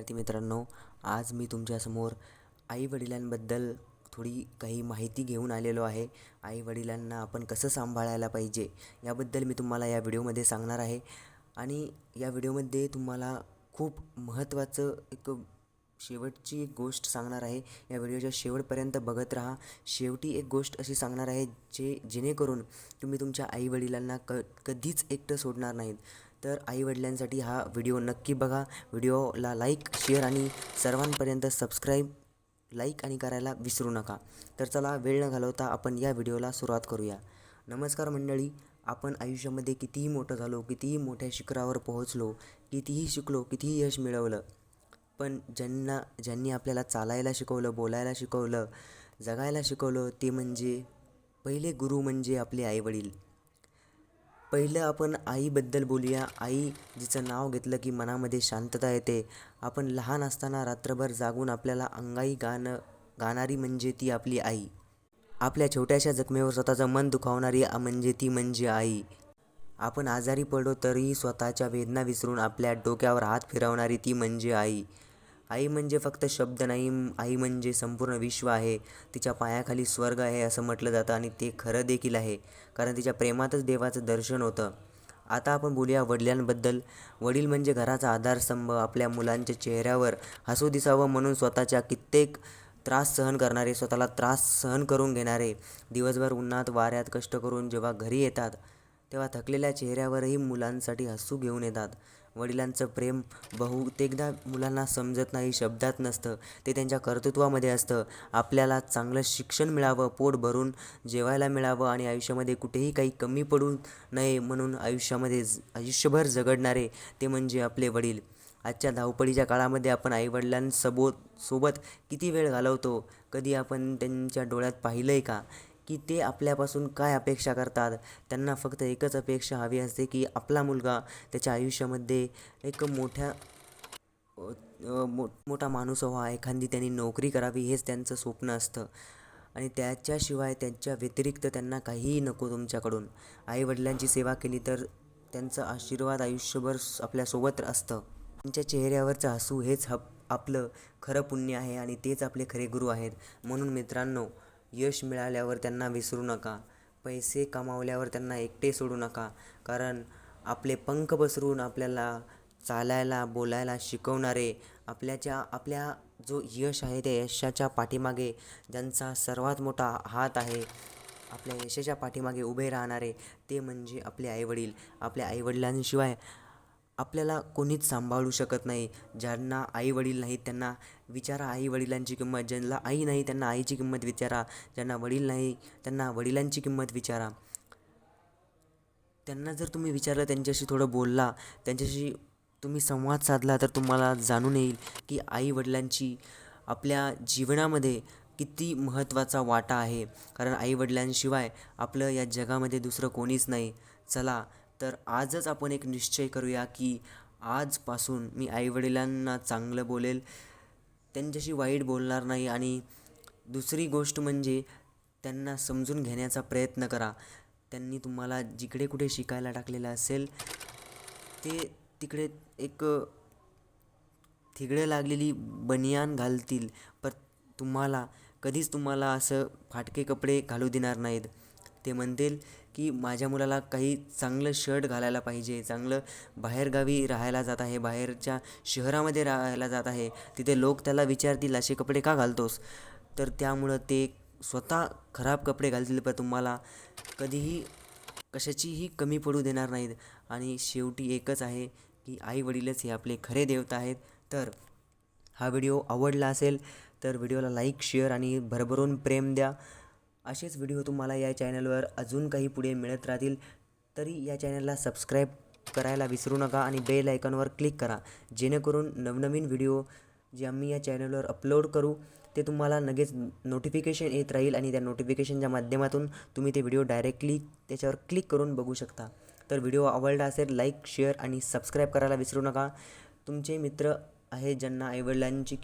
विद्यार्थी मित्रांनो आज मी तुमच्यासमोर आईवडिलांबद्दल थोडी काही माहिती घेऊन आलेलो आहे. आईवडिलांना आपण कसं सांभाळायला पाहिजे याबद्दल मी तुम्हाला या व्हिडिओमध्ये सांगणार आहे. आणि या व्हिडिओमध्ये तुम्हाला खूप महत्त्वाचं एक शेवटची एक गोष्ट सांगणार आहे. या व्हिडिओच्या शेवटपर्यंत बघत राहा. शेवटी एक गोष्ट अशी सांगणार आहे जे जेणेकरून तुम्ही तुमच्या आईवडिलांना क कधीच एकटं सोडणार नाहीत. तर आईवडिलांसाठी हा व्हिडिओ नक्की बघा. व्हिडिओला लाईक शेअर आणि सर्वांपर्यंत सबस्क्राईब लाईक आणि करायला विसरू नका. तर चला वेळ न घालवता आपण या व्हिडिओला सुरुवात करूया. नमस्कार मंडळी आपण आयुष्यामध्ये कितीही मोठं झालो कितीही मोठ्या शिखरावर पोहोचलो कितीही शिकलो कितीही यश मिळवलं पण ज्यांना ज्यांनी आपल्याला चालायला शिकवलं बोलायला शिकवलं जगायला शिकवलं ते म्हणजे पहिले गुरु म्हणजे आपले आईवडील. पहिलं आपण आईबद्दल बोलूया. आई जिचं नाव घेतलं की मनामध्ये शांतता येते. आपण लहान असताना रात्रभर जागून आपल्याला अंगाई गाणं गाणारी म्हणजे ती आपली आई. आपल्या छोट्याशा जखमेवर स्वतःचं मन दुखावणारी म्हणजे ती म्हणजे आई. आपण आजारी पडलो तरीही स्वतःच्या वेदना विसरून आपल्या डोक्यावर हात फिरवणारी ती म्हणजे आई. आई म्हणजे फक्त शब्द नाही आई म्हणजे संपूर्ण विश्व आहे. तिच्या पायाखाली स्वर्ग आहे असं म्हटलं जातं आणि ते खरं देखील आहे कारण तिच्या प्रेमातच देवाचं दर्शन होतं. आता आपण बोलूया वडिलांबद्दल. वडील म्हणजे घराचा आधारस्तंभ आपल्या मुलांच्या चेहऱ्यावर हसू दिसावं म्हणून स्वतःच्या कित्येक त्रास सहन करणारे स्वतःला त्रास सहन करून घेणारे. दिवसभर उन्हात वाऱ्यात कष्ट करून जेव्हा घरी येतात तेव्हा थकलेल्या चेहऱ्यावरही मुलांसाठी हसू घेऊन येतात. वडिलांचं प्रेम बहुतेकदा मुलांना समजत नाही शब्दात नसतं. ते त्यांच्या कर्तृत्वामध्ये असतं. आपल्याला चांगलं शिक्षण मिळावं पोट भरून जेवायला मिळावं आणि आयुष्यामध्ये कुठेही काही कमी पडू नये म्हणून आयुष्यामध्ये आयुष्यभर झगडणारे ते म्हणजे आपले वडील. आजच्या धावपळीच्या काळामध्ये आपण आईवडिलांसबो सोबत किती वेळ घालवतो? कधी आपण त्यांच्या डोळ्यात पाहिलं आहे का? की ते आपल्यापासून काय अपेक्षा करतात? त्यांना फक्त एकच अपेक्षा हवी असते की आपला मुलगा त्याच्या आयुष्यामध्ये एक मोठ्या मो मोठा माणूस व्हा एखादी त्यांनी नोकरी करावी हेच त्यांचं स्वप्न असतं. आणि त्याच्याशिवाय त्यांच्या व्यतिरिक्त त्यांना काहीही नको तुमच्याकडून. आईवडिलांची सेवा केली तर त्यांचं आशीर्वाद आयुष्यभर आपल्यासोबत असतं. त्यांच्या चेहऱ्यावरचं हसू हेच हप आपलं खरं पुण्य आहे आणि तेच आपले खरे गुरु आहेत. म्हणून मित्रांनो यश मिळाल्यावर त्यांना विसरू नका. पैसे कमावल्यावर त्यांना एकटे सोडू नका. कारण आपले पंख पसरून आपल्याला चालायला बोलायला शिकवणारे आपल्याच्या आपल्या जो यश आहे त्या यशाच्या पाठीमागे ज्यांचा सर्वात मोठा हात आहे आपल्या यशाच्या पाठीमागे उभे राहणारे ते म्हणजे आपले आईवडील. आपल्या आईवडिलांशिवाय आपल्याला कोणीच सांभाळू शकत नाही. ज्यांना आई वडील नाहीत त्यांना विचारा आई वडिलांची किंमत. ज्यांना आई नाही त्यांना आईची किंमत विचारा. ज्यांना वडील नाही त्यांना वडिलांची किंमत विचारा. त्यांना जर तुम्ही विचारलं त्यांच्याशी थोडं बोलला त्यांच्याशी तुम्ही संवाद साधला तर तुम्हाला जाणून येईल की आई वडिलांची आपल्या जीवनामध्ये किती महत्त्वाचा वाटा आहे. कारण आई वडिलांशिवाय आपलं या जगामध्ये दुसरं कोणीच नाही. चला तर आजच आपण एक निश्चय करूया की आजपासून मी आईवडिलांना चांगलं बोलेल त्यांच्याशी वाईट बोलणार नाही आणि दुसरी गोष्ट म्हणजे त्यांना समजून घेण्याचा प्रयत्न करा. त्यांनी तुम्हाला जिकडे कुठे शिकायला टाकलेलं असेल ते तिकडे एक थिगडे लागलेली बनियान घालतील पर तुम्हाला कधीच तुम्हाला असं फाटके कपडे घालू देणार नाहीत. ते म्हणतील की माझ्या मुलाला काही चांगलं शर्ट घालायला पाहिजे चांगलं बाहेरगावी राहायला जात आहे बाहेरच्या शहरामध्ये राहायला जात आहे तिथे लोक त्याला विचारतील असे कपडे का घालतोस? तर त्यामुळं ते स्वतः खराब कपडे घालतील पण तुम्हाला. कधीही कशाचीही कमी पडू देणार नाहीत. आणि शेवटी एकच आहे की आई वडीलच हे आपले खरे देवता आहेत. तर हा व्हिडिओ आवडला असेल तर व्हिडिओला लाईक शेअर आणि भरभरून प्रेम द्या. असेच व्हिडिओ तुम्हाला या चॅनलवर अजून काही पुढे मिळत राहतील. तरी या चॅनलला सबस्क्राईब करायला विसरू नका आणि बेल आयकॉनवर क्लिक करा. जेणेकरून नवनवीन व्हिडिओ जे आम्ही या चॅनलवर अपलोड करू ते तुम्हाला लगेच नोटिफिकेशन येत राहील आणि त्या नोटिफिकेशनच्या माध्यमातून तुम्ही ते व्हिडिओ डायरेक्टली त्याच्यावर क्लिक करून बघू शकता. तर व्हिडिओ आवडला असेल लाईक शेअर आणि सबस्क्राईब करायला विसरू नका. तुमचे मित्र आहे ज्यांना आईवडिलांची